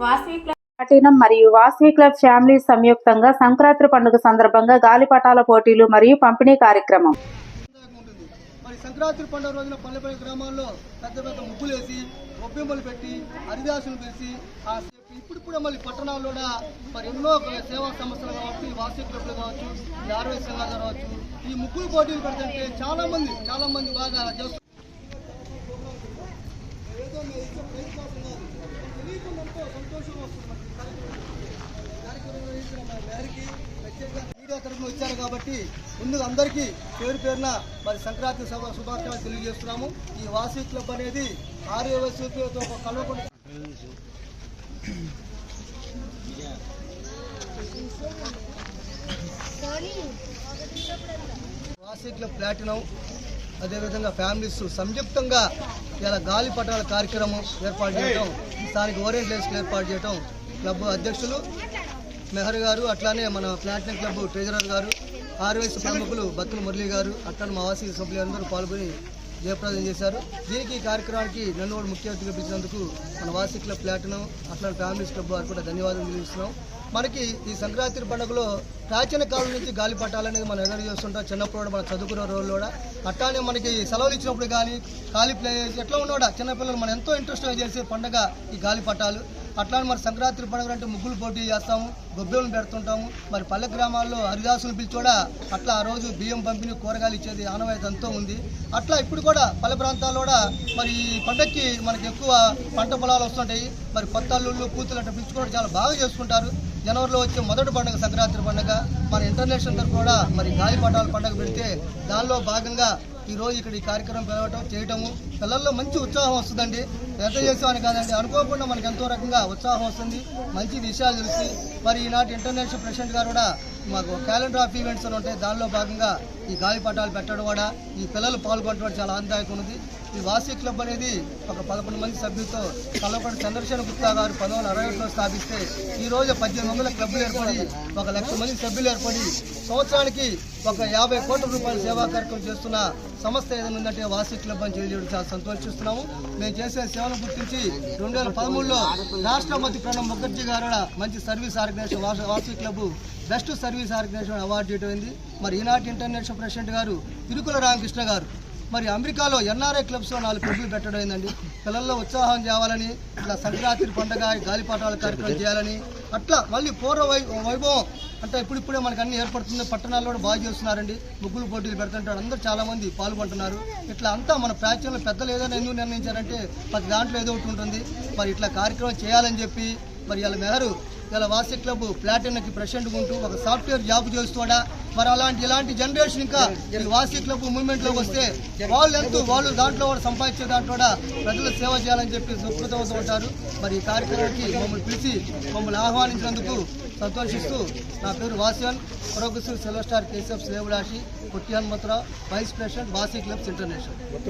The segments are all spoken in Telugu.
వాసవి క్లబ్ పట్టినం మరియు వాసవి క్లబ్ ఫ్యామిలీ సంయుక్తంగా సంక్రాంతి పండుగ సందర్భంగా గాలిపటాల పోటీలు మరియు పంపిణీ కార్యక్రమం. మరి సంక్రాంతి పండుగ రోజున పల్లెపల్లి గ్రామాల్లో పెద్ద పెద్ద ముగ్గులు వేసి ఒప్పింబలు పెట్టి హరిదాసులు పెట్టి ఆ ఇప్పుడు కూడా మళ్ళీ పట్టణాల్లో కూడా మరి ఎన్నో సేవా సంస్థలు కావచ్చు వాసవి క్లబ్లు కావచ్చు ఈ ఆర్వై సంఘాలు కావచ్చు ఈ ముగ్గులు పోటీలు పెడుతుంటే చాలా మంది చాలా మంది బాగా సంతోషం వస్తుంది కార్యక్రమం నిర్వహించిన మన ప్రత్యేకంగా మీడియా తరఫున వచ్చారు కాబట్టి ముందుగా అందరికీ పేరు పేరున మరి సంక్రాంతి సభ శుభాకాంక్షలు తెలియజేస్తున్నాము ఈ వాసవి క్లబ్ అనేది ఆర్య వసతితో కలవకుండా క్లబ్ ప్లాటినం అదేవిధంగా ఫ్యామిలీస్ సంయుక్తంగా ఇలా గాలి పటాల కార్యక్రమం ఏర్పాటు చేయడం స్థానిక ఓరియంటేషన్ ఏర్పాటు చేయడం క్లబ్ అధ్యక్షులు మెహర్ గారు అట్లానే మన ప్లాటినం క్లబ్ ట్రెజరర్ గారు ఆర్వైస్ ప్రముఖులు బత్తుల మురళి గారు అట్లానే మా వాసీ సభ్యులందరూ పాల్గొని జయప్రదం చేశారు. దీనికి ఈ కార్యక్రమానికి నన్ను కూడా ముఖ్య అతిథిగా పిలిచినందుకు మన వాసి క్లబ్ ప్లాటినం అట్లానే ఫ్యామిలీస్ క్లబ్ వారు కూడా ధన్యవాదాలు తెలియజేస్తున్నాం. మనకి ఈ సంక్రాంతి పండుగలో ప్రాచీన కాలం నుంచి గాలి పట్టాలనేది మనం ఎదురు చేస్తుంటాం. చిన్నప్పుడు కూడా మనం చదువుకునే రోజుల్లో కూడా. అట్లానే మనకి సెలవులు ఇచ్చినప్పుడు కానీ ఖాళీ ప్లే ఎట్లా ఉన్నాడా చిన్నపిల్లలు మనం ఎంతో ఇంట్రెస్ట్గా చేసే పండుగ ఈ గాలి పట్టాలు. అట్లానే మరి సంక్రాంతి పండుగ అంటే ముగ్గులు పోటీ చేస్తాము గొబ్బెలను పెడుతుంటాము. మరి పల్లె గ్రామాల్లో హరిదాసులు పిలిచి కూడా అట్లా ఆ రోజు బియ్యం పంపిణీ కూరగాయలు ఇచ్చేది ఆనవాయితీ ఎంతో ఉంది. అట్లా ఇప్పుడు కూడా పల్లె ప్రాంతాల్లో కూడా మరి ఈ పండగకి మనకి ఎక్కువ పంట పొలాలు వస్తుంటాయి. మరి కొత్త అల్లుళ్ళు కూతులు అట్లా పిలుచుకోవడం చాలా బాగా చేసుకుంటారు. జనవరిలో వచ్చే మొదటి పండుగ సంక్రాంతి పండుగ. మన ఇంటర్నేషనల్ కూడా మరి గాలిపటాల పండుగ పెడితే దానిలో భాగంగా ఈ రోజు ఇక్కడ ఈ కార్యక్రమం పిలవటం చేయటము పిల్లల్లో మంచి ఉత్సాహం వస్తుందండి. ఎంత చేసామని కాదండి. అనుకోకుండా మనకు ఎంతో రకంగా ఉత్సాహం వస్తుంది. మంచి విషయాలు తెలిసి మరి ఈనాటి ఇంటర్నేషనల్ ప్రెసిడెంట్ గారు కూడా మాకు క్యాలెండర్ ఆఫ్ ఈవెంట్స్ అని ఉంటాయి దానిలో భాగంగా ఈ గాలిపటాలు పెట్టడం కూడా ఈ పిల్లలు పాల్గొనడం చాలా ఆనందాయకం ఉంది ఈ వాసీ క్లబ్ అనేది ఒక పదకొండు మంది సభ్యులతో కలవకుండా చంద్రశేఖర్ గుప్తా గారు పంతొమ్మిది వందల అరవై ఒకటిలో స్థాపిస్తే ఈ రోజు పద్దెనిమిది వందల క్లబ్లు ఏర్పడి ఒక లక్ష మంది సభ్యులు ఏర్పడి సంవత్సరానికి ఒక యాభై కోట్ల రూపాయల సేవా కార్యక్రమం చేస్తున్న సంస్థ ఏదైనా ఉందంటే వాసీ క్లబ్ అని తెలియజేయడం చాలా సంతోషిస్తున్నాము మేము చేసే సేవను గుర్తించి రెండు వేల పదమూడులో రాష్ట్రపతి ప్రణబ్ ముఖర్జీ గారు మంచి సర్వీస్ ఆర్గనైజేషన్ వాసి club best service organisation award ఇవ్వడం మరి ఈనాటి ఇంటర్నేషనల్ ప్రెసిడెంట్ గారు తిరుకుల రామకృష్ణ గారు మరి అమెరికాలో ఎన్ఆర్ఐ క్లబ్స్లో నాలుగు క్లబ్లు పెట్టడం ఏందండి? పిల్లల్లో ఉత్సాహం చేయాలని ఇట్లా సంక్రాంతి పండగ గాలిపాటాల కార్యక్రమం చేయాలని అట్లా మళ్ళీ పూర్వ వై వైభవం అంటే ఇప్పుడిప్పుడే మనకు అన్ని ఏర్పడుతుంది. పట్టణాల్లో కూడా బాగా చేస్తున్నారండి. ముగ్గులు పోటీలు పెడుతుంటారు. అందరూ చాలామంది పాల్గొంటున్నారు. ఇట్లా అంతా మన ప్రాచుర్యంలో పెద్దలు ఏదైనా ఎందుకు నిర్ణయించారంటే ప్రతి దాంట్లో ఏదో ఒకటి ఉంటుంది. మరి ఇట్లా కార్యక్రమం చేయాలని చెప్పి మరి వాళ్ళ మెహరు ఇలా వాసి క్లబ్ ప్లాటినకి ప్రెసిడెంట్ ఉంటూ ఒక సాఫ్ట్వేర్ జాబ్ చేస్తాడా? మరి అలాంటి ఇలాంటి జనరేషన్ ఇంకా ఈ వాసి క్లబ్ మూవ్మెంట్లోకి వస్తే వాళ్ళు ఎంతో వాళ్ళు దాంట్లో కూడా సంపాదించే దాంట్లో కూడా ప్రజలు సేవ చేయాలని చెప్పి సుకృతమవుతూ ఉంటారు. మరి ఈ కార్యక్రమానికి మమ్మల్ని పిలిచి మమ్మల్ని ఆహ్వానించినందుకు సంతోషిస్తూ నా పేరు వాసియన్. ప్రొఫెసర్ సెలవు స్టార్ కేసీఎఫ్ శ్రేవులాషి కొట్టి Hanumantharao vice president వాసీ clubs international.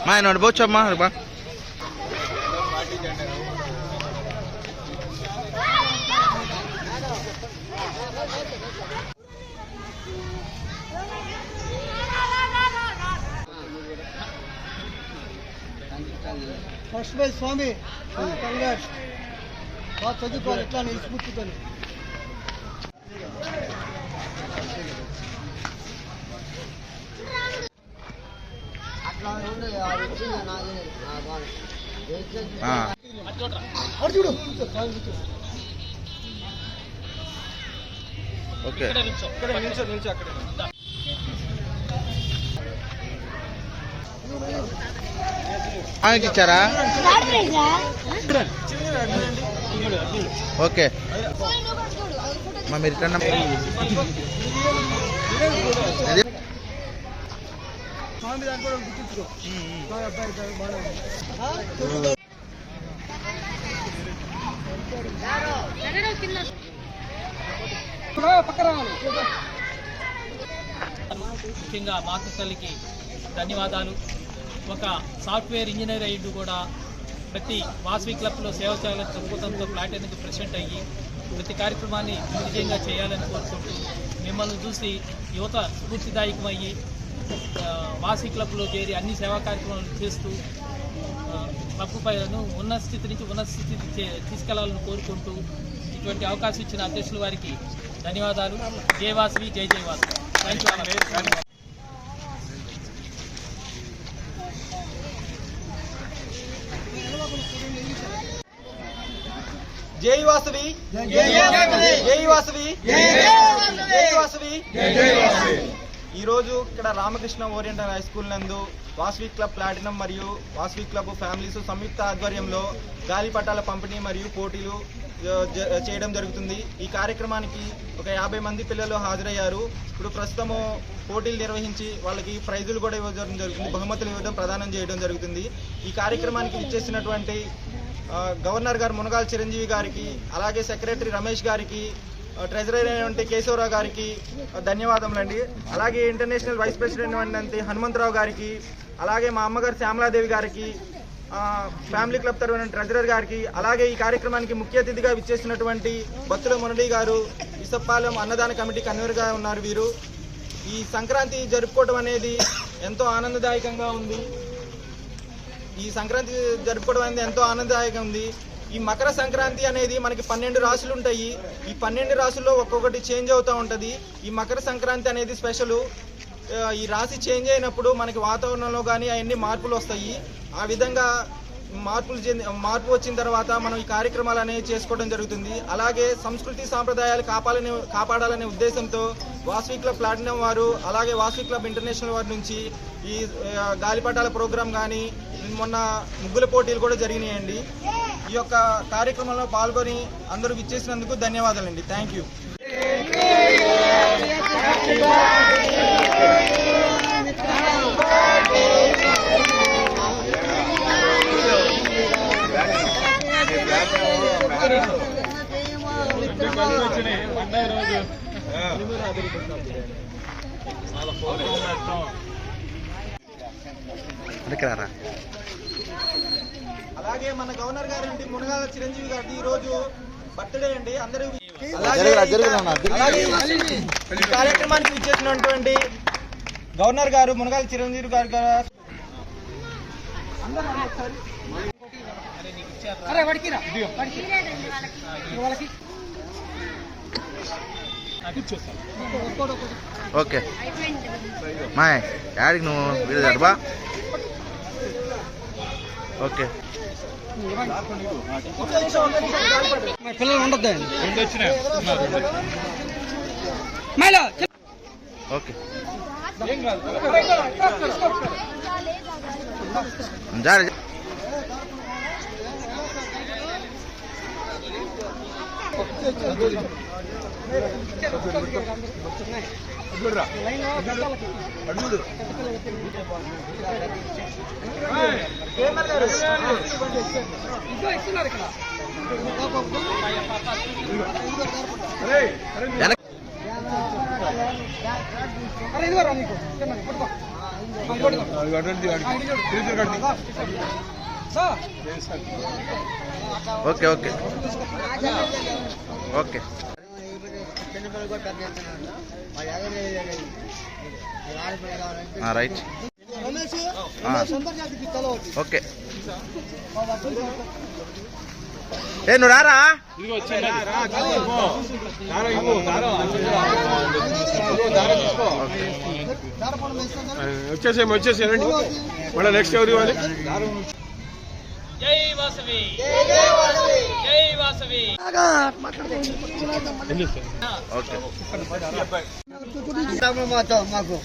మా ఆయన నోడు పోవచ్చమ్మా బా. ఫస్ట్ బై స్వామి కంగ్రాట్స్ బాగా చదువుకోవాలి ఎట్లా నేను స్ఫూర్తితో ఓకే. ఇచ్చారా ఓకే మా మీరు. స్వామి దాన్ని కూడా గుర్తించుకో. మా అబ్బాయి రావాలి. ముఖ్యంగా మాత తల్లికి ధన్యవాదాలు. ఒక సాఫ్ట్వేర్ ఇంజనీర్ అయ్యిండు కూడా ప్రతి వాసవి క్లబ్లో సేవ చేయాలని దృక్పథంతో ప్లాటినందుకు ప్రెసిడెంట్ అయ్యి ప్రతి కార్యక్రమాన్ని దిగ్విజయంగా చేయాలని కోరుకుంటూ మిమ్మల్ని చూసి యువత స్ఫూర్తిదాయకమయ్యి ఆ, వాసవి క్లబ్లో చేరి అన్ని సేవా కార్యక్రమాలు చేస్తూ క్లబ్ పైను ఉన్నత స్థితి నుంచి ఉన్నత స్థితికి చే- తీసుకెళ్ళాలని కోరుకుంటూ ఇటువంటి అవకాశం ఇచ్చిన అధ్యక్షుల వారికి ధన్యవాదాలు. జై వాసవి. జై జై వాసవి. థ్యాంక్ యూ జై వాసవి. జై వాసవి. జై వాసవి. ఈ ఈరోజు ఇక్కడ రామకృష్ణ ఓరియంటల్ హై స్కూల్ నందు వాసవి క్లబ్ ప్లాటినం మరియు వాసవి క్లబ్ ఫ్యామిలీస్ సంయుక్త ఆధ్వర్యంలో గాలిపటాల పంపిణీ మరియు పోటీలు చేయడం జరుగుతుంది. ఈ కార్యక్రమానికి ఒక యాభై మంది పిల్లలు హాజరయ్యారు. ఇప్పుడు ప్రస్తుతము పోటీలు నిర్వహించి వాళ్ళకి ప్రైజులు కూడా ఇవ్వడం జరుగుతుంది. బహుమతులు ఇవ్వడం ప్రదానం చేయడం జరుగుతుంది. ఈ కార్యక్రమానికి ఇచ్చేసినటువంటి గవర్నర్ గారు మునగాల చిరంజీవి గారికి అలాగే సెక్రటరీ రమేష్ గారికి ట్రెజరర్ అయినటువంటి కేశవరావు గారికి ధన్యవాదములండి. అలాగే ఇంటర్నేషనల్ వైస్ ప్రెసిడెంట్ అయినటువంటి హనుమంతరావు గారికి అలాగే మా అమ్మగారు శ్యామలాదేవి గారికి ఫ్యామిలీ క్లబ్ తరఫున ట్రెజరర్ గారికి అలాగే ఈ కార్యక్రమానికి ముఖ్య అతిథిగా విచ్చేసినటువంటి బత్తుల మురళి గారు ఇసప్పాలెం అన్నదాన కమిటీ కన్వీనర్గా ఉన్నారు వీరు. ఈ సంక్రాంతి జరుపుకోవడం అనేది ఎంతో ఆనందదాయకంగా ఉంది. ఈ సంక్రాంతి జరుపుకోవడం అనేది ఎంతో ఆనందదాయకంగా ఉంది. ఈ మకర సంక్రాంతి అనేది మనకి పన్నెండు రాసులు ఉంటాయి. ఈ పన్నెండు రాసుల్లో ఒక్కొక్కటి చేంజ్ అవుతూ ఉంటుంది. ఈ మకర సంక్రాంతి అనేది స్పెషల్ ఈ రాశి చేంజ్ అయినప్పుడు మనకి వాతావరణంలో కానీ అవన్నీ మార్పులు వస్తాయి. ఆ విధంగా మార్పులు చెంది మార్పు వచ్చిన తర్వాత మనం ఈ కార్యక్రమాలు అనేవి చేసుకోవడం జరుగుతుంది. అలాగే సంస్కృతి సాంప్రదాయాలు కాపాలని కాపాడాలనే ఉద్దేశంతో వాసవి క్లబ్ ప్లాటినం వారు అలాగే వాసవి క్లబ్ ఇంటర్నేషనల్ వారి నుంచి ఈ గాలిపటాల ప్రోగ్రాం కానీ మొన్న ముగ్గుల పోటీలు కూడా జరిగినాయండి. ఈ యొక్క కార్యక్రమంలో పాల్గొని అందరూ విచ్చేసినందుకు ధన్యవాదాలండి. థ్యాంక్ యూ దగ్గర అలాగే మన గవర్నర్ గారు అండి మునగాల చిరంజీవి గారి ఈ రోజు బర్త్డే అండి. అందరూ ఈ కార్యక్రమానికి ఇచ్చేసినటువంటి గవర్నర్ గారు మునగాల చిరంజీవి గారు ఓకే. మాయ్ యాడికి నువ్వు వీడు బా. ఓకే. పిల్లలు ఉండొద్దండి మైలో ఓకే జారి ఇదిగో ఇస్తున్నారు అరే ఇదిగో రా నీకు పట్టుకో okay okay. Okay. Right. Okay. ఏ నువ్వు రారా? వచ్చేసేమి వచ్చేసేయండి మళ్ళీ నెక్స్ట్ ఎవరు ఇవ్వాలి? జై వాసవి జై వాసవి ఓకే మాకు